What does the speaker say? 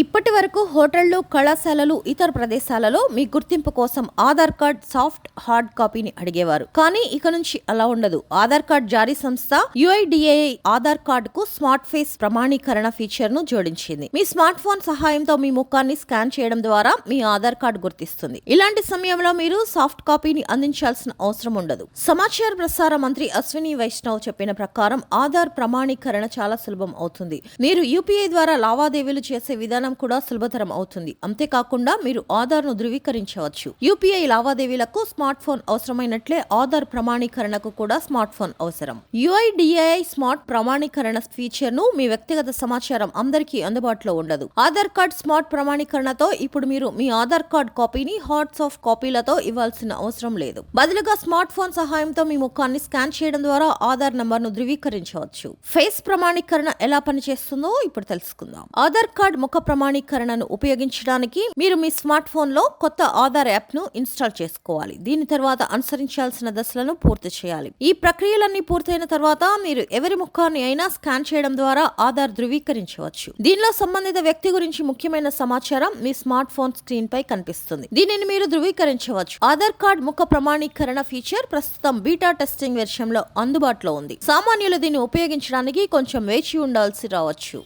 ఇప్పటి వరకు హోటళ్ళు కళాశాలలు ఇతర ప్రదేశాలలో మీ గుర్తింపు కోసం ఆధార్ కార్డ్ సాఫ్ట్ హార్డ్ కాపీని అడిగేవారు. కానీ ఇక నుంచి అలా ఉండదు. ఆధార్ కార్డ్ జారీ సంస్థ యుఐడిఏఐ ఆధార్ కార్డుకు స్మార్ట్ ఫేస్ ప్రమాణీకరణ ఫీచర్ను జోడించింది. మీ స్మార్ట్ ఫోన్ సహాయంతో మీ ముఖాన్ని స్కాన్ చేయడం ద్వారా మీ ఆధార్ కార్డ్ గుర్తిస్తుంది. ఇలాంటి సమయంలో మీరు సాఫ్ట్ కాపీని అందించాల్సిన అవసరం ఉండదు. సమాచార ప్రసార మంత్రి అశ్విని వైష్ణవ్ చెప్పిన ప్రకారం ఆధార్ ప్రమాణీకరణ చాలా సులభం అవుతుంది. మీరు యూపీఐ ద్వారా లావాదేవీలు చేసే విధానం కూడా సులభతరం అవుతుంది. అంతేకాకుండా మీరు ఆధార్ను ధృవీకరించవచ్చు. యూపీఐ లావాదేవీలకు స్మార్ట్ ఫోన్ అవసరమైనట్లే ఆధార్ ప్రమాణీకరణకు కూడా స్మార్ట్ ఫోన్ అవసరం. యుఐడిఐ స్మార్ట్ ప్రమాణీకరణ ఫీచర్ను మీ వ్యక్తిగత సమాచారం అందరికీ అందుబాటులో ఉండదు. ఆధార్ కార్డ్ స్మార్ట్ ప్రమాణీకరణతో ఇప్పుడు మీరు మీ ఆధార్ కార్డ్ కాపీని హాట్ సాఫ్ట్ కాపీలతో ఇవ్వాల్సిన అవసరం లేదు. బదులుగా స్మార్ట్ ఫోన్ సహాయంతో మీ ముఖాన్ని స్కాన్ చేయడం ద్వారా ఆధార్ నంబర్ను ధృవీకరించవచ్చు. ఫేస్ ప్రమాణీకరణ ఎలా పనిచేస్తుందో ఇప్పుడు తెలుసుకుందాం. ఆధార్ కార్డ్ ముఖ ప్రమాణీకరణను ఉపయోగించడానికి మీరు మీ స్మార్ట్ ఫోన్లో కొత్త ఆధార్ యాప్ను ఇన్స్టాల్ చేసుకోవాలి. దీని తర్వాత అనుసరించాల్సిన దశలను పూర్తి చేయాలి. ఈ ప్రక్రియలన్నీ పూర్తయిన తర్వాత మీరు ఎవరి ముఖాన్ని అయినా స్కాన్ చేయడం ద్వారా ఆధార్ ధృవీకరించవచ్చు. దీనిలో సంబంధిత వ్యక్తి గురించి ముఖ్యమైన సమాచారం మీ స్మార్ట్ ఫోన్ స్క్రీన్ పై కనిపిస్తుంది. దీనిని మీరు ధృవీకరించవచ్చు. ఆధార్ కార్డ్ ముఖ ప్రమాణీకరణ ఫీచర్ ప్రస్తుతం బీటా టెస్టింగ్ విషయంలో అందుబాటులో ఉంది. సామాన్యులు దీన్ని ఉపయోగించడానికి కొంచెం వేచి ఉండాల్సి రావచ్చు.